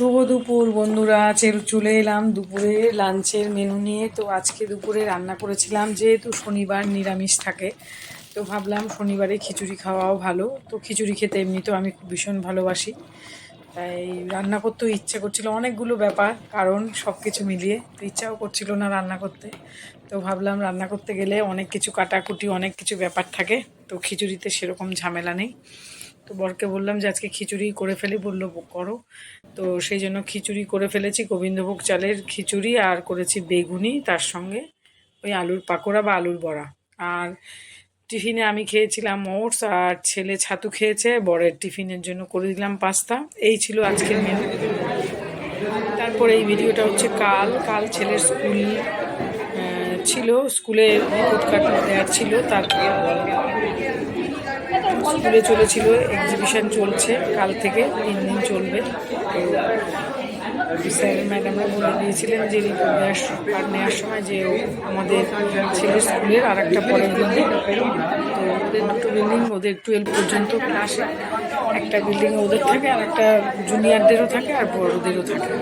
বন্ধুরা। চের- চলে এলাম দুপুরে লাঞ্চের মেনু নিয়ে। তো আজকে দুপুরে রান্না করেছিলাম, যেহেতু শনিবার নিরামিষ থাকে। তো ভাবলাম শনিবারে খিচুড়ি খাওয়াও ভালো। তো খিচুড়ি খেতে এমনিতেও আমি খুব ভীষণ ভালোবাসি। তাই রান্না করতেও ইচ্ছে করছিল অনেকগুলো ব্যাপার, কারণ সব কিছু মিলিয়ে। তো ইচ্ছাও করছিল না রান্না করতে। তো ভাবলাম রান্না করতে গেলে অনেক কিছু কাটাকুটি, অনেক কিছু ব্যাপার থাকে। তো খিচুড়িতে সেরকম ঝামেলা নেই। তো বরকে বললাম যে আজকে খিচুড়ি করে ফেলি, বলল করো। তো সেই জন্য খিচুড়ি করে ফেলেছি, গোবিন্দভোগ চালের খিচুড়ি আর করেছি বেগুনি তার সঙ্গে, ওই আলুর পাকোড়া বা আলুর বড়া। আর টিফিনে আমি খেয়েছিলাম ওটস, আর ছেলে ছাতু খেয়েছে, বরের টিফিনের জন্য করে দিলাম পাস্তা। এই ছিল আজকের মেনু তারপরে এই ভিডিওটা হচ্ছে কাল। কাল ছেলের স্কুল ছিল। স্কুলে কার্ড দেওয়ার ছিল, তারপরে স্কুলে চলেছিল এক্সিবিশন চলছে, কাল থেকে তিন দিন চলবে। তো স্যার, ম্যাডামরা বলে দিয়েছিলেন যে রিপোর্ট দেওয়ার নেওয়ার সময় যে আমাদের ছেলে স্কুলের আর একটা পরের বিল্ডিং তো ওদের দুটো বিল্ডিং ওদের টুয়েলভ পর্যন্ত ক্লাসে একটা বিল্ডিং ওদের থাকে, আর একটা জুনিয়রদেরও থাকে, আর বড়োদেরও থাকে।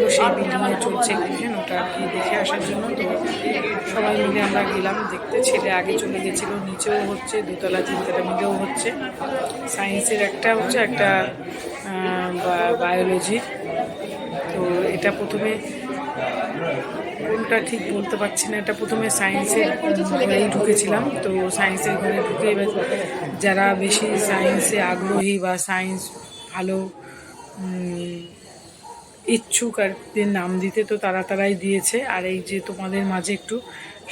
তো সেই বিল্ডিংয়ে চলছে এক্সিবিশন ওটা কি দেখে আসার জন্য। তো সবাই মিলে আমরা গেলাম, দেখতে ছেলে আগে চলে গেছিল, নিচেও হচ্ছে, দোতলা, তিনতলা মিলেও হচ্ছে। সায়েন্সের একটা হচ্ছে একটা বায়োলজির তো এটা প্রথমে কোনটা ঠিক বলতে পারছি না। এটা প্রথমে সায়েন্সের ঘরেই ঢুকেছিলাম। তো সায়েন্সের ঘরে ঢুকে এবার যারা বেশি সায়েন্সে আগ্রহী বা সায়েন্স ভালো ইচ্ছুক আর নাম দিতে, তো তারা তারাই দিয়েছে। আর এই যে তোমাদের মাঝে একটু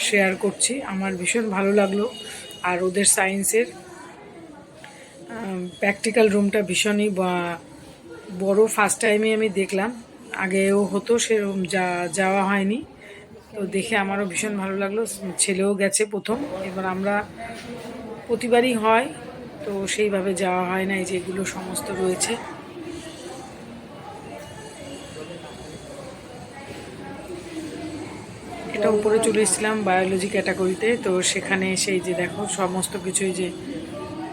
শেয়ার করছি, আমার ভীষণ ভালো লাগল। আর ওদের সায়েন্সের প্র্যাকটিক্যাল রুমটা ভীষণই বড়। ফার্স্ট টাইমে আমি দেখলাম। আগেও হতো, সেরকম যা, যাওয়া হয়নি। তো দেখে আমারও ভীষণ ভালো লাগল। ছেলেও গেছে প্রথম। এবার আমরা প্রতিবারই হয়, তো সেইভাবে যাওয়া হয় না, এই যে এগুলো সমস্ত রয়েছে। এটা উপরে চলে এসেছিলাম বায়োলজি ক্যাটাগরিতে তো সেখানে সেই যে দেখো, সমস্ত কিছুই যে,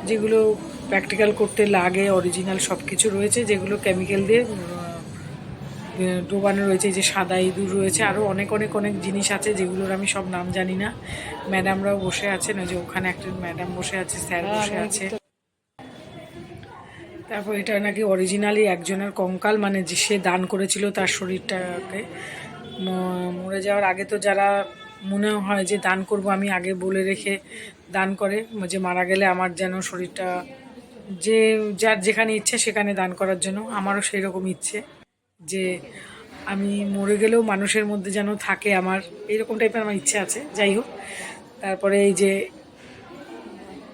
যেগুলো প্র্যাকটিক্যাল করতে লাগে অরিজিনাল সব কিছু রয়েছে, যেগুলো কেমিক্যাল দিয়ে ডোবানো রয়েছে যে সাদা ইঁদুর রয়েছে আরও অনেক অনেক অনেক জিনিস আছে যেগুলোর আমি সব নাম জানি না। ম্যাডামরাও বসে আছেন ওই যে ওখানে একটা ম্যাডাম বসে আছে স্যার বসে আছে। তারপর এটা নাকি অরিজিনালি একজনের কঙ্কাল মানে যে সে দান করেছিল তার শরীরটাকে। মরে যাওয়ার আগে তো যারা মনে হয় যে দান করব আমি আগে বলে রেখে দান করে যে মারা গেলে আমার যেন শরীরটা যে যার যেখানে ইচ্ছে সেখানে দান করার জন্য আমারও সেই রকম ইচ্ছে। যে আমি মরে গেলেও মানুষের মধ্যে যেন থাকে আমার এইরকম টাইপের আমার ইচ্ছে আছে যাই হোক। তারপরে এই যে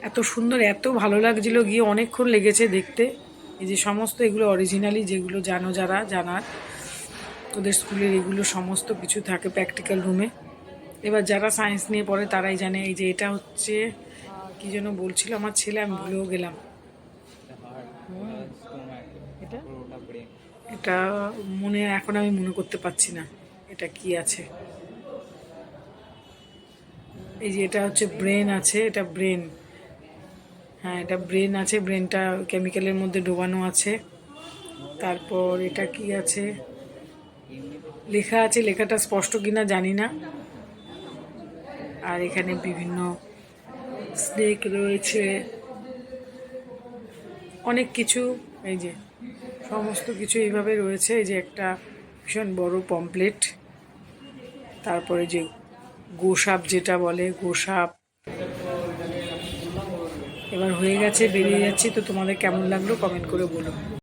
এত সুন্দর এত ভালো লাগছিল গিয়ে অনেকক্ষণ লেগেছে দেখতে। এই যে সমস্ত এগুলো অরিজিনালি যেগুলো জানো যারা জানার ওদের স্কুলের এগুলো সমস্ত কিছু থাকে প্র্যাকটিক্যাল রুমে এবার যারা সায়েন্স নিয়ে পড়ে তারাই জানে এই যে এটা হচ্ছে কি যেন বলছিল আমার ছেলে আমি ভুলেও গেলাম। এটা? এটা মনে, এখন আমি মনে করতে পারছি না এটা কি আছে। এই যে এটা হচ্ছে ব্রেন আছে, এটা ব্রেন। হ্যাঁ এটা ব্রেন আছে, ব্রেনটা কেমিক্যালের মধ্যে ডোবানো আছে। তারপর এটা কি আছে? লেখা আছে, লেখাটা স্পষ্ট কিনা জানি না। আর এখানে বিভিন্ন স্নেক রয়েছে। অনেক কিছু, এই যে সমস্ত কিছু এইভাবে রয়েছে, এই যে একটা ভীষণ বড় পমপ্লেট, তারপরে যে গোসাপ যেটা বলে, গোসাপ। এবার হয়ে গেছে, বেরিয়ে যাচ্ছি, তো তোমাদের কেমন লাগল কমেন্ট করে বলো।